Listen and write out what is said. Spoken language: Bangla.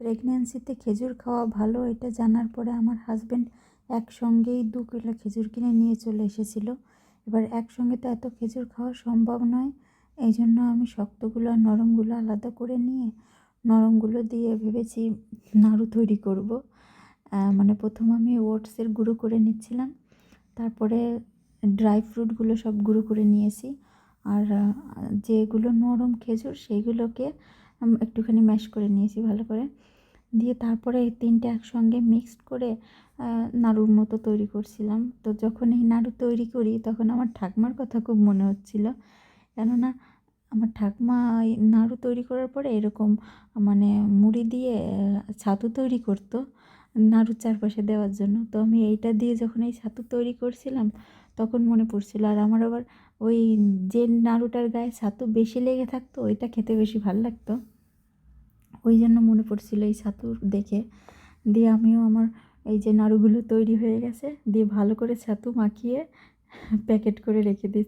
প্রেগন্যান্সিতে খেজুর খাওয়া ভালো, এটা জানার পরে আমার হাজব্যান্ড একসঙ্গেই দু কিলো খেজুর কিনে নিয়ে চলে এসেছিল। এবার একসঙ্গে তো এত খেজুর খাওয়া সম্ভব নয়, এই জন্য আমি শক্তগুলো আর নরমগুলো আলাদা করে নিয়ে নরমগুলো দিয়ে ভেবেছি নাড়ু তৈরি করব। মানে প্রথম আমি ওটসের গুঁড়ো করে নিচ্ছিলাম, তারপরে ড্রাই ফ্রুটগুলো সব গুঁড়ো করে নিয়েছি। আর যেগুলো নরম খেজুর, সেইগুলোকে একটুখানি ম্যাশ করে নিয়েছি ভালো করে। দিয়ে তারপরে তিনটে একসঙ্গে মিক্সড করে নাড়ুর মতো তৈরি করছিলাম। তো যখন এই নাড়ু তৈরি করি, তখন আমার ঠাকমার কথা খুব মনে হচ্ছিল। কেননা আমার ঠাকমা নাড়ু তৈরি করার পরে এরকম মানে মুড়ি দিয়ে ছাতু তৈরি করতো নাড়ুর চারপাশে দেওয়ার জন্য। তো আমি এইটা দিয়ে যখন এই ছাতু তৈরি করছিলাম, তখন মনে পড়ছিল, আর আমার আবার ওই যে নাড়ুটার গায়ে ছাতু বেশি লেগে থাকতো, ওইটা খেতে বেশি ভালো লাগতো। ওই জন্য মনে পড়ছিল এই ছাতু দেখে। দিয়ে আমিও আমার এই যে নাড়ুগুলো তৈরি হয়ে গেছে, দিয়ে ভালো করে ছাতু মাখিয়ে, প্যাকেট করে রেখে দিই